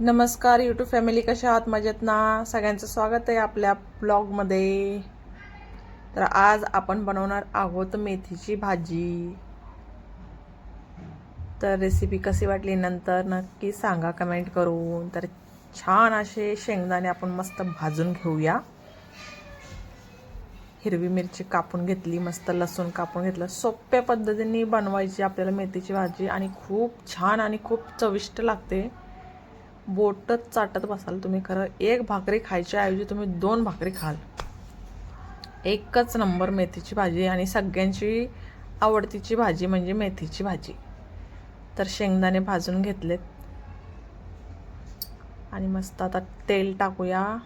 नमस्कार YouTube family कशा आहात? मजेत ना? सगळ्यांचं स्वागत आहे आपल्या ब्लॉगमध्ये तर आज आपण बनवणार आहोत मेथीची भाजी. तर रेसिपी कशी वाटली नंतर नक्की सांगा कमेंट करून. तर छान असे शेंगदाणे आपण मस्त भाजून घेऊया. हिरवी मिरची कापून घेतली मस्त लसूण कापून घेतलं. सोप्या पद्धतीने बनवायची आपल्याला मेथीची भाजी आणि खूप छान आणि खूप चविष्ट लागते. बोटच चाटत बसाल तुम्ही. खरं एक भाकरी खायच्या ऐवजी तुम्ही दोन भाकरी खाल. एकच नंबर मेथीची भाजी आणि सगळ्यांची आवडतीची भाजी म्हणजे मेथीची भाजी. तर शेंगदाणे भाजून घेतलेत. आणि मस्त आता तेल टाकूया.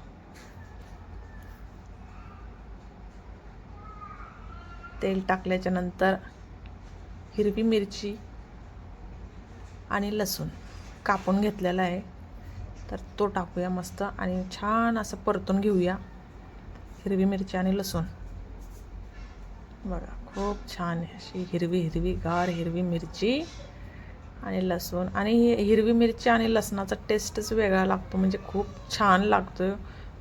तेल टाकल्याच्या नंतर हिरवी मिरची आणि लसूण कापून घेतलेला आहे. तर तो टाकूया मस्त आणि छान असं परतून घेऊया हिरवी मिरची आणि लसूण. बघा खूप छान आहे अशी हिरवी हिरवी गार हिरवी मिरची आणि लसूण. आणि ही हिरवी मिरची आणि लसणाचा टेस्टच वेगळा लागतो म्हणजे खूप छान लागतो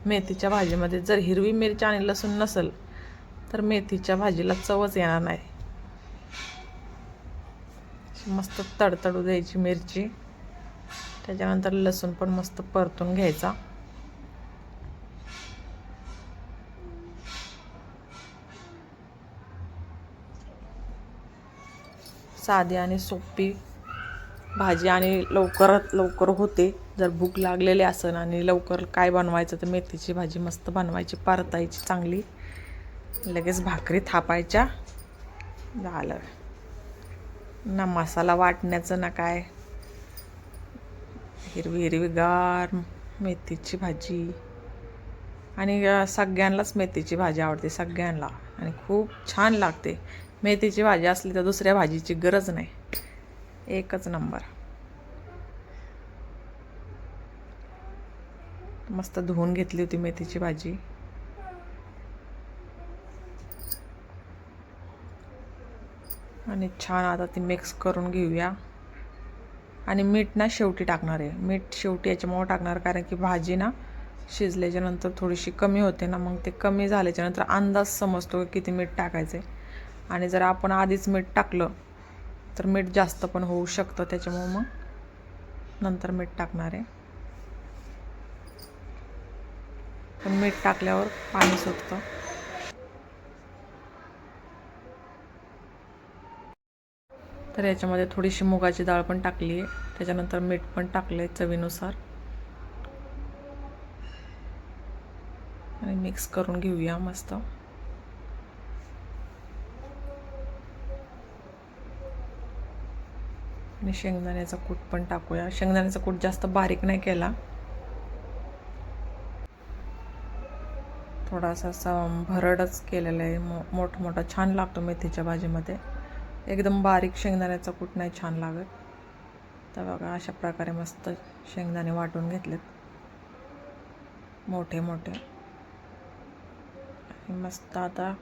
मेथीच्या भाजीमध्ये जर हिरवी मिरची आणि लसूण नसेल तर मेथीच्या भाजीला चवच येणार नाही. मस्त तडतडू द्यायची मिरची. त्याच्यानंतर लसूण पण मस्त परतून घ्यायचा. साधी आणि सोपी भाजी आणि लवकरात लवकर होते. जर भूक लागलेली असेल आणि लवकर काय बनवायचं तर मेथीची भाजी मस्त बनवायची परतायची चांगली. लगेच भाकरी थापायच्या. झालं. ना मसाला वाटण्याचं ना काय. हिरवी हिरवीगार मेथीची भाजी. आणि सगळ्यांनाच मेथीची भाजी आवडते सगळ्यांना आणि खूप छान लागते. मेथीची भाजी असली तर दुसऱ्या भाजीची गरज नाही. एकच नंबर. मस्त धुवून घेतली होती मेथीची भाजी. आणि छान आता ती मिक्स करून घेऊया. आणि मीठ ना शेवटी टाकणार आहे. मीठ शेवटी याच्यामुळं टाकणार कारण की भाजी ना शिजल्याच्यानंतर थोडीशी कमी होते ना मग ते कमी झाल्याच्यानंतर अंदाज समजतो की किती मीठ टाकायचं आहे आणि जर आपण आधीच मीठ टाकलं तर मीठ जास्त पण होऊ शकतं. त्याच्यामुळं मग नंतर मीठ टाकणार आहे. पण मीठ टाकल्यावर पाणी सुटतं. तर याच्यामध्ये थोडीशी मुगाची डाळ पण टाकली आहे. त्याच्यानंतर मीठ पण टाकलं आहे चवीनुसार. आणि मिक्स करून घेऊया मस्त. आणि शेंगदाण्याचा कूट पण टाकूया. शेंगदाण्याचा कूट जास्त बारीक नाही केला. थोडासा असा भरडच केलेला आहे. मो मोठा छान लागतो मेथीच्या भाजीमध्ये. एकदम बारीक शेंगदाण्याचा कूट नाही छान लागत. तर बघा अशा प्रकारे मस्त शेंगदाणे वाटून घेतलेत. मोठे मोठे. मस्त आता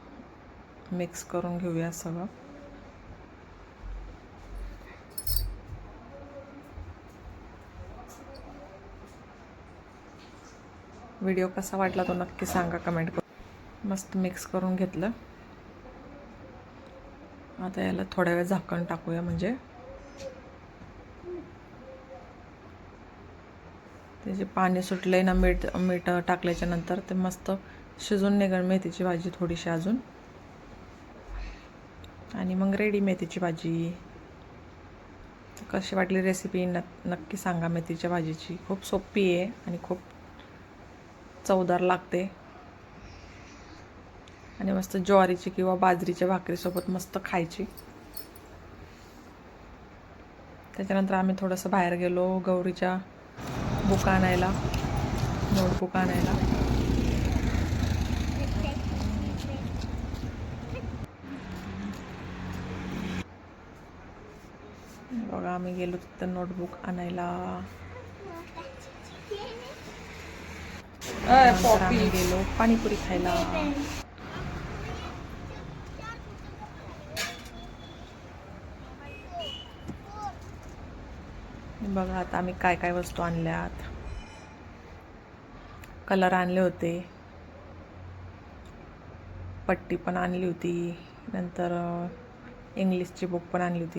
मिक्स करून घेऊया सगळं. व्हिडिओ कसा वाटला तो नक्की सांगा कमेंट करून. मस्त मिक्स करून घेतलं. आता याला थोड्या वेळ झाकण टाकूया म्हणजे. त्याचे पाणी सुटले ना मीठ मीठ टाकल्याच्या नंतर ते मस्त शिजून निघण मेथीची भाजी थोडीशी अजून. आणि मग रेडी मेथीची भाजी. कशी वाटली रेसिपी न नक्की सांगा मेथीच्या भाजीची. खूप सोपी आहे आणि खूप चवदार लागते. आणि मस्त ज्वारीची किंवा बाजरीच्या भाकरीसोबत मस्त खायची. त्याच्यानंतर आम्ही थोडंसं बाहेर गेलो गौरीच्या बुक आणायला नोटबुक आणायला. बघा आम्ही गेलो तिथं नोटबुक आणायला. गेलो पाणीपुरी खायला. बघा आता आम्ही काय काय वस्तू आणल्यात. कलर आणले होते. पट्टी पण आणली होती. नंतर इंग्लिशची बुक पण आणली होती.